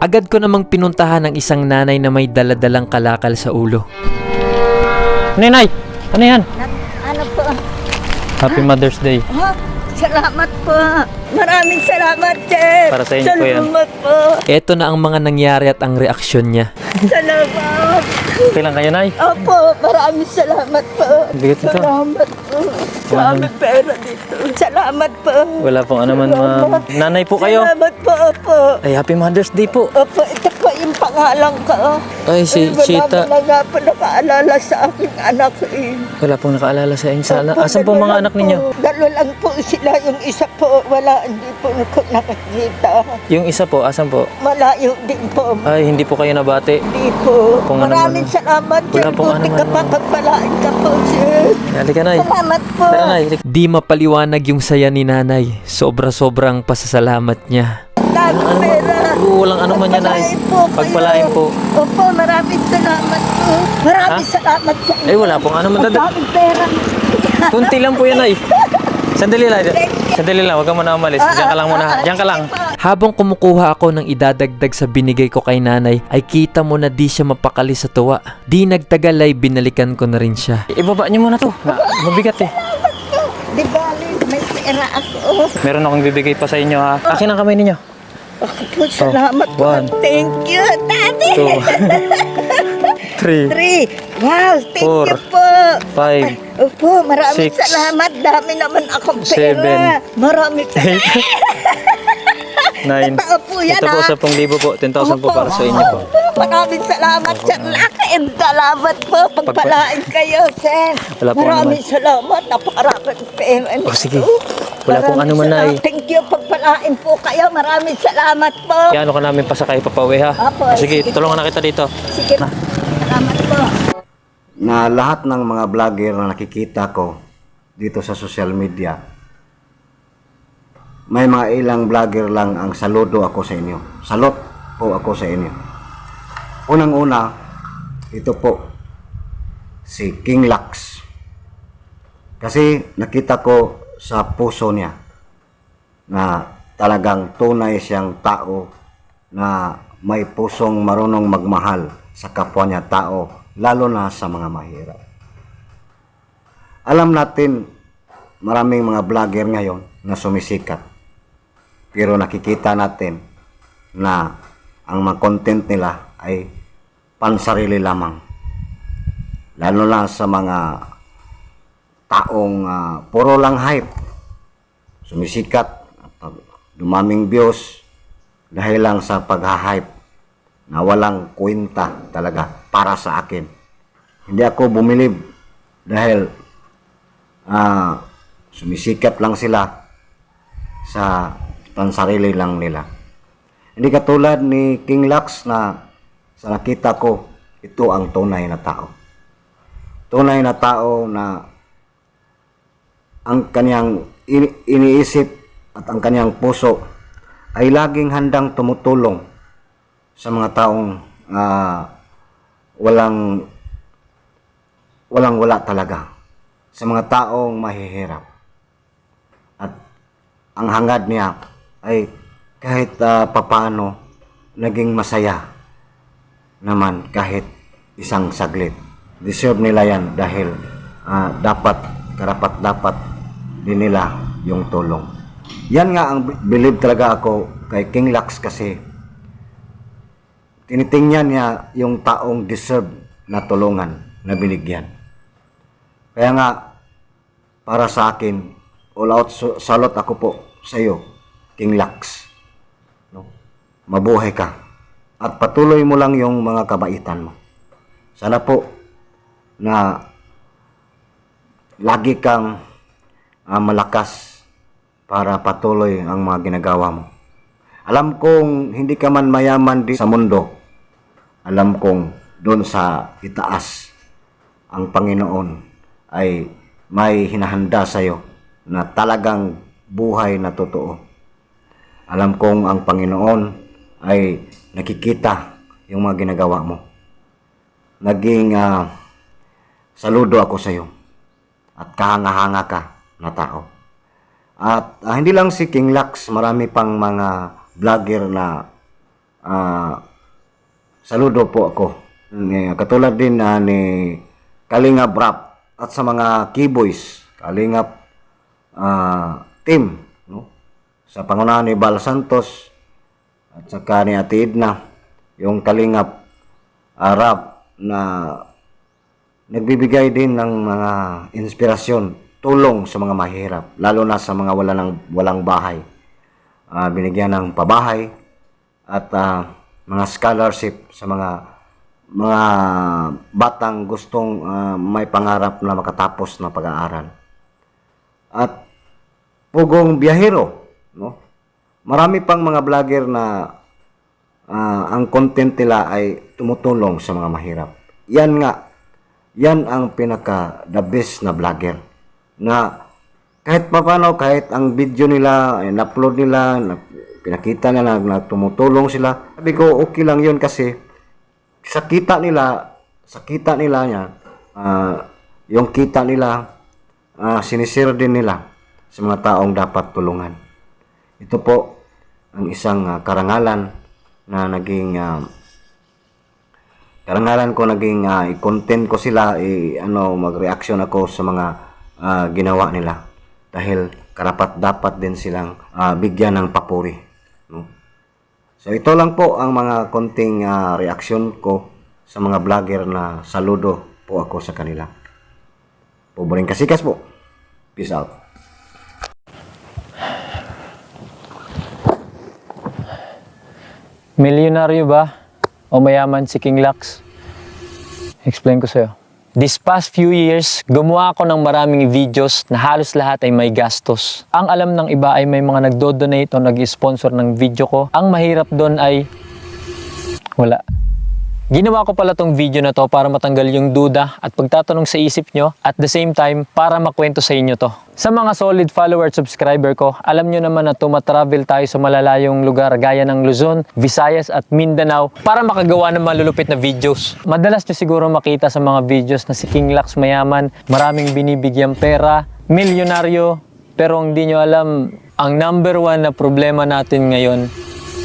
Agad ko namang pinuntahan ang isang nanay na may daladalang kalakal sa ulo. Nanay, ano yan? Ano po? Happy Mother's Day. Ha? Salamat po. Maraming salamat, Chef. Para sa inyo po yan. Salamat po. Eto na ang mga nangyari at ang reaksyon niya. Salamat. Okay lang kayo, Nay? Opo, maraming salamat po. Bigat ito. Salamat po. Dami pera dito. Salamat po. Wala pong ano man, ma'am. Nanay po kayo. Salamat po, opo. Ay, Happy Mother's Day po. Opo, yung pangalan ko. Ay, si Wala Chita. na nga po nakaalala sa aking anak eh. Wala pong nakaalala sa inyo. Sana, Opo, asan po mga anak ninyo? Dalawa lang po sila. Yung isa po, wala, hindi po ako nakakita. Yung isa po, asan po? Malayo din po. Ay, hindi po kayo nabati. Hindi po. Kung ano Maraming man- salamat, Wala sir. pong ano Buti man- ka pa pagpalaan ka po, sir. Halika, Nay. Salamat po. Tara, Nay. Di mapaliwanag yung saya ni Nanay. Sobra-sobrang pasasalamat niya. Dami pera. Oo, walang ano man yan, Nay. Pagpalain po po. Opo, maraming salamat po. Maraming salamat sa inyo. Eh, wala pong ano man daming pera. Kunti lang po yan, Nay. Sandali lang. Sandali lang, huwag ka muna umalis. Diyan ka lang muna. Diyan ka lang. Habang kumukuha ako ng idadagdag sa binigay ko kay nanay, ay kita mo na di siya mapakali sa tuwa. Di nagtagal ay binalikan ko na rin siya. Ibaba niyo muna to. Mabigat eh. Di bali, may pera ako. Meron akong bibigay pa sa inyo ha. Akin ang kamay ninyo. Po, salamat po. one. Thank you, Daddy. Two. Three. Three. Wow, thank Four. you po. Five. Opo, maraming Six. salamat. Dami naman akong Seven. pera. Maraming Eight. Nine. Totoo po yan, Ito po, ah. 10,000 po. 10,000 po para sa inyo po. Maraming salamat, sir. Laking salamat po. Pagpalain kayo, sir. Wala po Maraming salamat. Napakaraming pera. Oh, sige. Wala pong Maraming ano man, salamat. Nay. Thank you. Pagpalain po kayo. Maraming salamat po. Kaya ano ka namin pasakay papauwi ha? Apo, Sige, sige. tulungan na kita dito. Sige. Salamat po. na lahat ng mga vlogger na nakikita ko dito sa social media, may mga ilang vlogger lang ang saludo ako sa inyo. Salot po ako sa inyo. Unang-una, ito po, si King Lux. Kasi nakita ko sa puso niya na talagang tunay siyang tao na may pusong marunong magmahal sa kapwa niya tao, lalo na sa mga mahirap. Alam natin, maraming mga vlogger ngayon na sumisikat. Pero nakikita natin na ang mga content nila ay pansarili lamang. Lalo na sa mga taong ah, puro lang hype. Sumisikat, at dumaming views dahil lang sa pag-hype na walang kwenta talaga para sa akin. Hindi ako bumilib dahil ah, sumisikat lang sila sa pansarili lang nila. Hindi katulad ni King Lux na sa nakita ko, ito ang tunay na tao. Tunay na tao na ang kanyang ini- iniisip at ang kanyang puso ay laging handang tumutulong sa mga taong ah, walang walang wala talaga sa mga taong mahihirap. At ang hangad niya ay kahit ah, papaano naging masaya naman kahit isang saglit. Deserve nila yan dahil ah, dapat karapat dapat din nila yung tulong yan nga ang believe talaga ako kay King Lux kasi tinitingnan niya yung taong deserve na tulungan na binigyan. Kaya nga, para sa akin, all out salot ako po sa iyo, King Lux. No? Mabuhay ka. At patuloy mo lang yung mga kabaitan mo. Sana po na lagi kang ah, malakas para patuloy ang mga ginagawa mo. Alam kong hindi ka man mayaman di sa mundo. Alam kong doon sa itaas ang Panginoon ay may hinahanda sa iyo na talagang buhay na totoo. Alam kong ang Panginoon ay nakikita yung mga ginagawa mo. Naging ah, saludo ako sa iyo at kahanga-hanga ka na tao. At ah, hindi lang si King Lux, marami pang mga vlogger na ah, saludo po ako. Katulad din na ni Kalingap Rap at sa mga keyboys, Kalingap ah, team, no? Sa pangunahan ni Bal Santos at saka ni Ate Edna, yung Kalingap Rap na nagbibigay din ng mga inspirasyon, tulong sa mga mahirap, lalo na sa mga wala ng, walang bahay. Ah, binigyan ng pabahay at ah, mga scholarship sa mga mga batang gustong ah, may pangarap na makatapos na pag-aaral. At pugong biyahero, no? Marami pang mga vlogger na ah, ang content nila ay tumutulong sa mga mahirap. Yan nga, yan ang pinaka the best na vlogger na kahit pa paano, kahit ang video nila, na-upload nila, na, pinakita nila na, tumutulong sila. Sabi ko, okay lang yun kasi sa kita nila, sa kita nila niya, ah, yung kita nila, uh, sinisir din nila sa mga taong dapat tulungan. Ito po ang isang ah, karangalan na naging ah, karangalan ko naging ah, i-content ko sila i ano mag-reaction ako sa mga ah, ginawa nila dahil karapat dapat din silang ah, bigyan ng papuri no so ito lang po ang mga konting ah, reaction ko sa mga vlogger na saludo po ako sa kanila Pobreng kasikas po peace out Milyonaryo ba? O mayaman si King Lux? Explain ko sa'yo. This past few years, gumawa ako ng maraming videos na halos lahat ay may gastos. Ang alam ng iba ay may mga nagdo-donate o nag-sponsor ng video ko. Ang mahirap doon ay wala. Ginawa ko pala tong video na to para matanggal yung duda at pagtatanong sa isip nyo at the same time para makwento sa inyo to. Sa mga solid follower at subscriber ko, alam nyo naman na tumatravel tayo sa malalayong lugar gaya ng Luzon, Visayas at Mindanao para makagawa ng malulupit na videos. Madalas nyo siguro makita sa mga videos na si King Lux mayaman, maraming binibigyang pera, milyonaryo, pero hindi nyo alam, ang number one na problema natin ngayon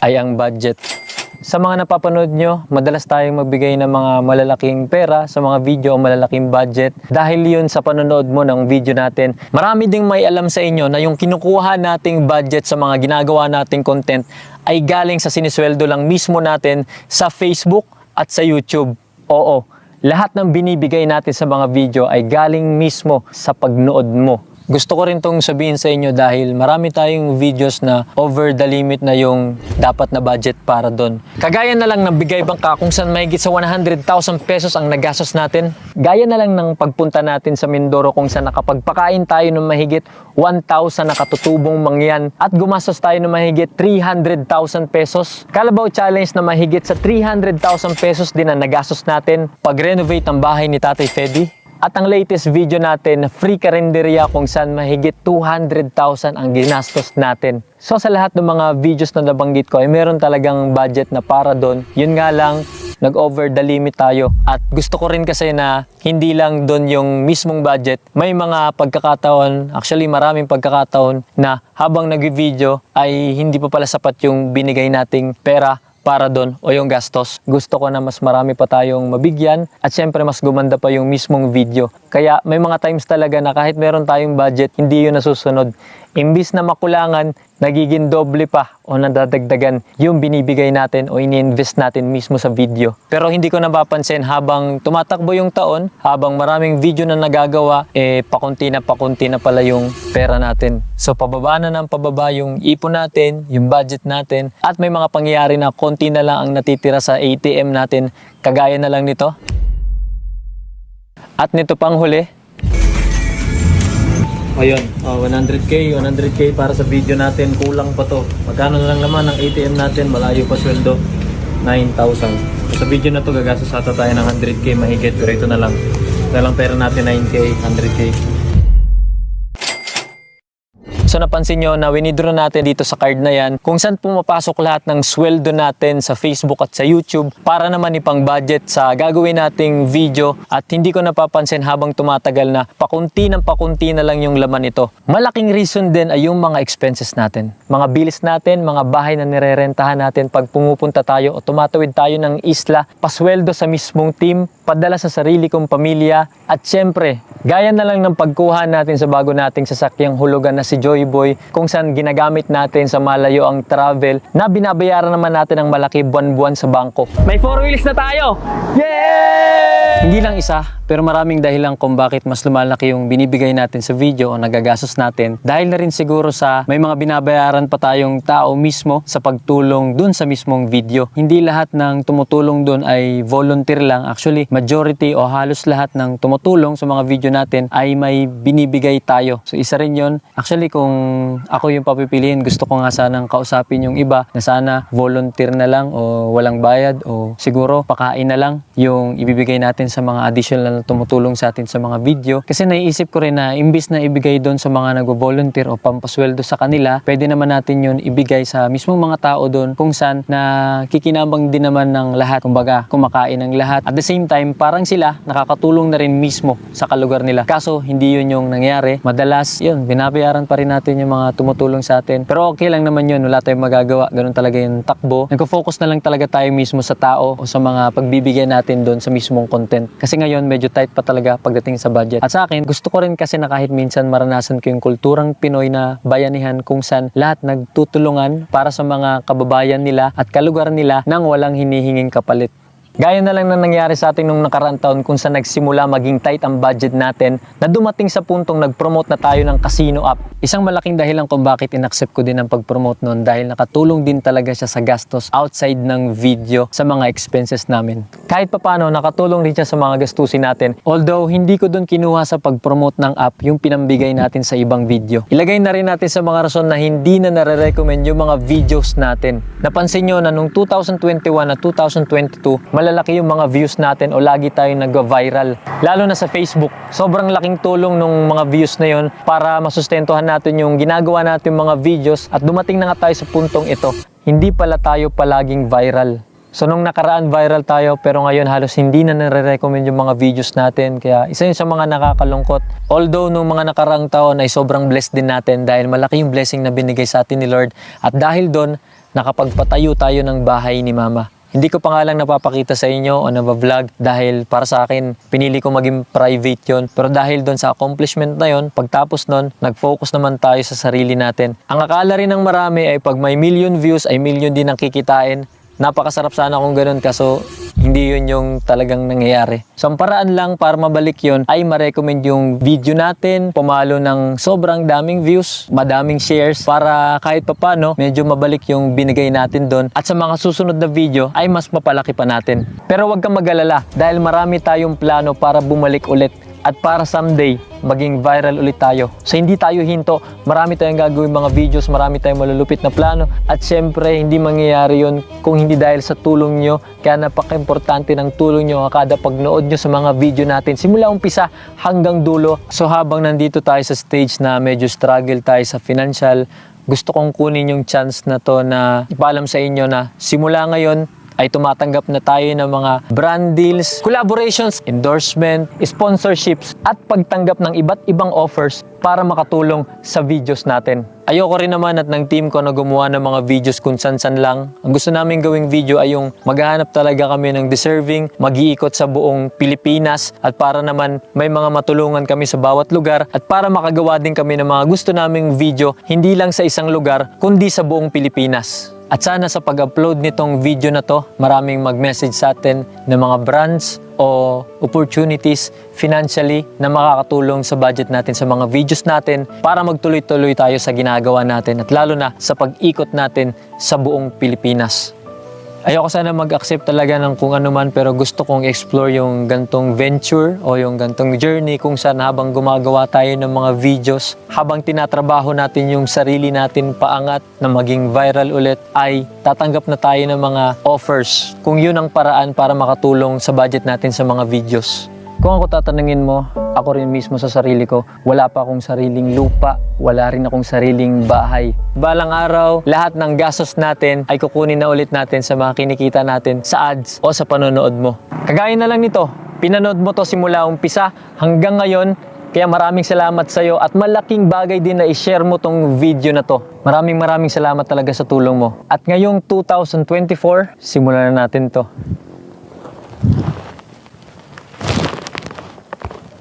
ay ang budget. Sa mga napapanood nyo, madalas tayong magbigay ng mga malalaking pera sa mga video o malalaking budget. Dahil yun sa panonood mo ng video natin, marami ding may alam sa inyo na yung kinukuha nating budget sa mga ginagawa nating content ay galing sa sinisweldo lang mismo natin sa Facebook at sa YouTube. Oo, lahat ng binibigay natin sa mga video ay galing mismo sa pagnood mo. Gusto ko rin tong sabihin sa inyo dahil marami tayong videos na over the limit na yung dapat na budget para doon. Kagaya na lang ng bigay bangka kung saan mahigit sa 100,000 pesos ang nagastos natin. Gaya na lang ng pagpunta natin sa Mindoro kung saan nakapagpakain tayo ng mahigit 1,000 na katutubong mangyan at gumastos tayo ng mahigit 300,000 pesos. Kalabaw challenge na mahigit sa 300,000 pesos din ang nagastos natin pag-renovate ang bahay ni Tatay Fedy. At ang latest video natin, free karinderya kung saan mahigit 200,000 ang ginastos natin. So sa lahat ng mga videos na nabanggit ko ay meron talagang budget na para doon. Yun nga lang, nag-over the limit tayo. At gusto ko rin kasi na hindi lang doon yung mismong budget. May mga pagkakataon, actually maraming pagkakataon na habang nag-video ay hindi pa pala sapat yung binigay nating pera para doon o yung gastos. Gusto ko na mas marami pa tayong mabigyan at syempre mas gumanda pa yung mismong video. Kaya may mga times talaga na kahit meron tayong budget, hindi yun nasusunod. Imbis na makulangan, nagiging doble pa o nadadagdagan yung binibigay natin o ini-invest natin mismo sa video. Pero hindi ko napapansin habang tumatakbo yung taon, habang maraming video na nagagawa, eh pakunti na pakunti na pala yung pera natin. So pababa na ng pababa yung ipon natin, yung budget natin, at may mga pangyayari na konti na lang ang natitira sa ATM natin, kagaya na lang nito. At nito pang huli, Ayun, oh, 100k, 100k para sa video natin, kulang pa to. Magkano na lang naman ang ATM natin, malayo pa sweldo, 9,000. Sa video na to, gagastos ata tayo ng 100k mahigit, pero ito na lang. Ito na lang pera natin, 9k, 100k. So napansin nyo na winidraw natin dito sa card na yan kung saan pumapasok lahat ng sweldo natin sa Facebook at sa YouTube para naman ipang budget sa gagawin nating video at hindi ko napapansin habang tumatagal na pakunti ng pakunti na lang yung laman ito. Malaking reason din ay yung mga expenses natin. Mga bills natin, mga bahay na nirerentahan natin pag pumupunta tayo o tumatawid tayo ng isla, pasweldo sa mismong team, padala sa sarili kong pamilya at syempre, gaya na lang ng pagkuha natin sa bago nating sasakyang hulugan na si Joy Boy kung saan ginagamit natin sa malayo ang travel na binabayaran naman natin ng malaki buwan-buwan sa bangko. May four wheels na tayo! Yay! Hindi lang isa, pero maraming dahilan kung bakit mas lumalaki yung binibigay natin sa video o nagagastos natin. Dahil na rin siguro sa may mga binabayaran pa tayong tao mismo sa pagtulong dun sa mismong video. Hindi lahat ng tumutulong dun ay volunteer lang. Actually, majority o halos lahat ng tumutulong sa mga video natin ay may binibigay tayo. So isa rin yon. Actually, kung ako yung papipiliin, gusto ko nga sanang kausapin yung iba na sana volunteer na lang o walang bayad o siguro pakain na lang yung ibibigay natin sa mga additional na tumutulong sa atin sa mga video. Kasi naiisip ko rin na imbis na ibigay doon sa mga nagvo-volunteer o pampasweldo sa kanila, pwede naman natin yun ibigay sa mismong mga tao doon kung saan na kikinabang din naman ng lahat. Kumbaga, kumakain ng lahat. At the same time, parang sila nakakatulong na rin mismo sa kalugar nila. Kaso, hindi yun yung nangyari. Madalas, yun, binabayaran pa rin natin yung mga tumutulong sa atin. Pero okay lang naman yun, wala tayong magagawa. Ganun talaga yung takbo. Nagko-focus na lang talaga tayo mismo sa tao o sa mga pagbibigay natin doon sa mismong content. Kasi ngayon, medyo tight pa talaga pagdating sa budget. At sa akin, gusto ko rin kasi na kahit minsan maranasan ko yung kulturang Pinoy na bayanihan kung saan lahat nagtutulungan para sa mga kababayan nila at kalugar nila nang walang hinihinging kapalit. Gaya na lang na nangyari sa atin nung nakaraang taon kung saan nagsimula maging tight ang budget natin na dumating sa puntong nag-promote na tayo ng casino app. Isang malaking dahilan kung bakit inaccept ko din ang pag-promote noon dahil nakatulong din talaga siya sa gastos outside ng video sa mga expenses namin. Kahit papano nakatulong din siya sa mga gastusin natin. Although hindi ko doon kinuha sa pag-promote ng app yung pinambigay natin sa ibang video. Ilagay na rin natin sa mga rason na hindi na nare-recommend yung mga videos natin. Napansin nyo na nung 2021 at 2022, malalaki yung mga views natin o lagi tayong nag-viral. Lalo na sa Facebook. Sobrang laking tulong nung mga views na yon para masustentuhan natin yung ginagawa natin mga videos at dumating na nga tayo sa puntong ito. Hindi pala tayo palaging viral. So nung nakaraan viral tayo pero ngayon halos hindi na nare-recommend yung mga videos natin kaya isa yun sa mga nakakalungkot. Although nung mga nakaraang taon ay sobrang blessed din natin dahil malaki yung blessing na binigay sa atin ni Lord at dahil doon nakapagpatayo tayo ng bahay ni Mama. Hindi ko pa nga lang napapakita sa inyo o nabavlog dahil para sa akin, pinili ko maging private yon. Pero dahil doon sa accomplishment na yon, pagtapos nun, nag-focus naman tayo sa sarili natin. Ang akala rin ng marami ay pag may million views ay million din ang kikitain. Napakasarap sana kung ganun kaso hindi yun yung talagang nangyayari. So ang paraan lang para mabalik yun ay ma-recommend yung video natin, pumalo ng sobrang daming views, madaming shares para kahit papano medyo mabalik yung binigay natin doon at sa mga susunod na video ay mas mapalaki pa natin. Pero wag kang mag-alala dahil marami tayong plano para bumalik ulit at para someday maging viral ulit tayo. So hindi tayo hinto, marami tayong gagawin mga videos, marami tayong malulupit na plano at syempre hindi mangyayari yon kung hindi dahil sa tulong nyo. Kaya napaka-importante ng tulong nyo kada pagnood nyo sa mga video natin simula umpisa hanggang dulo. So habang nandito tayo sa stage na medyo struggle tayo sa financial, gusto kong kunin yung chance na to na ipaalam sa inyo na simula ngayon ay tumatanggap na tayo ng mga brand deals, collaborations, endorsement, sponsorships at pagtanggap ng iba't ibang offers para makatulong sa videos natin. Ayoko rin naman at ng team ko na gumawa ng mga videos kung san-san lang. Ang gusto namin gawing video ay yung maghahanap talaga kami ng deserving, mag-iikot sa buong Pilipinas at para naman may mga matulungan kami sa bawat lugar at para makagawa din kami ng mga gusto naming video hindi lang sa isang lugar kundi sa buong Pilipinas. At sana sa pag-upload nitong video na to, maraming mag-message sa atin ng mga brands o opportunities financially na makakatulong sa budget natin sa mga videos natin para magtuloy-tuloy tayo sa ginagawa natin at lalo na sa pag-ikot natin sa buong Pilipinas. Ayoko sana mag-accept talaga ng kung ano man pero gusto kong explore yung gantong venture o yung gantong journey kung saan habang gumagawa tayo ng mga videos, habang tinatrabaho natin yung sarili natin paangat na maging viral ulit ay tatanggap na tayo ng mga offers kung yun ang paraan para makatulong sa budget natin sa mga videos. Kung ako tatanungin mo, ako rin mismo sa sarili ko, wala pa akong sariling lupa, wala rin akong sariling bahay. Balang araw, lahat ng gastos natin ay kukunin na ulit natin sa mga kinikita natin sa ads o sa panonood mo. Kagaya na lang nito, pinanood mo to simula umpisa hanggang ngayon, kaya maraming salamat sa iyo at malaking bagay din na i-share mo tong video na to. Maraming maraming salamat talaga sa tulong mo. At ngayong 2024, simulan na natin to.